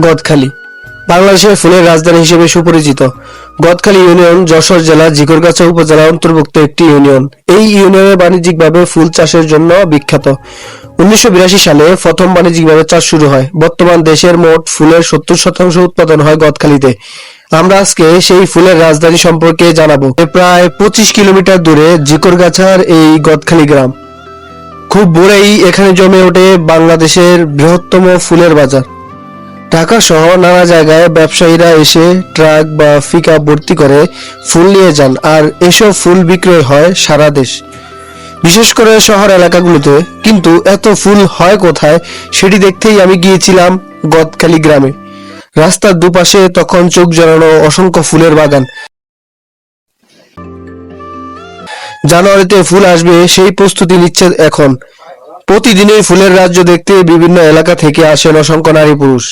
গদখালি। বাংলাদেশের ফুলের রাজধানী হিসেবে সুপরিচিত। গদখালি ইউনিয়ন যশোর জেলা জিকরগাছা উপজেলার অন্তর্ভুক্ত একটি ইউনিয়ন। এই ইউনিয়নে বাণিজ্যিকভাবে ফুল চাষের জন্য বিখ্যাত। উনিশশো বিরাশি সালে প্রথম বাণিজ্যিকভাবে চাষ শুরু হয়। বর্তমান দেশের মোট ফুলের সত্তর শতাংশ উৎপাদন হয় গদখালিতে। আমরা আজকে সেই ফুলের রাজধানী সম্পর্কে জানাব। প্রায় পঁচিশ কিলোমিটার দূরে জিকরগাছার এই গদখালি গ্রাম। খুব ভোরেই এখানে জমে ওঠে বাংলাদেশের বৃহত্তম ফুলের বাজার। ঢাকা সহ নানা জায়গায় ব্যবসায়ীরা এসে ট্রাক বা ফিকা ভর্তি করে ফুল নিয়ে যান আর এসব ফুল বিক্রয় হয় সারা দেশ। বিশেষ করে শহর এলাকাগুলোতে। কিন্তু এত ফুল হয় কোথায় সেটি দেখতেই আমি গিয়েছিলাম গদখালি গ্রামে। রাস্তার দুপাশে তখন চোখ জড়ানো অসংখ্য ফুলের বাগান। জানুয়ারিতে ফুল আসবে সেই প্রস্তুতি নিচ্ছে এখন। প্রতিদিনই ফুলের রাজ্য দেখতে বিভিন্ন এলাকা থেকে আসেন অসংখ্য নারী পুরুষ।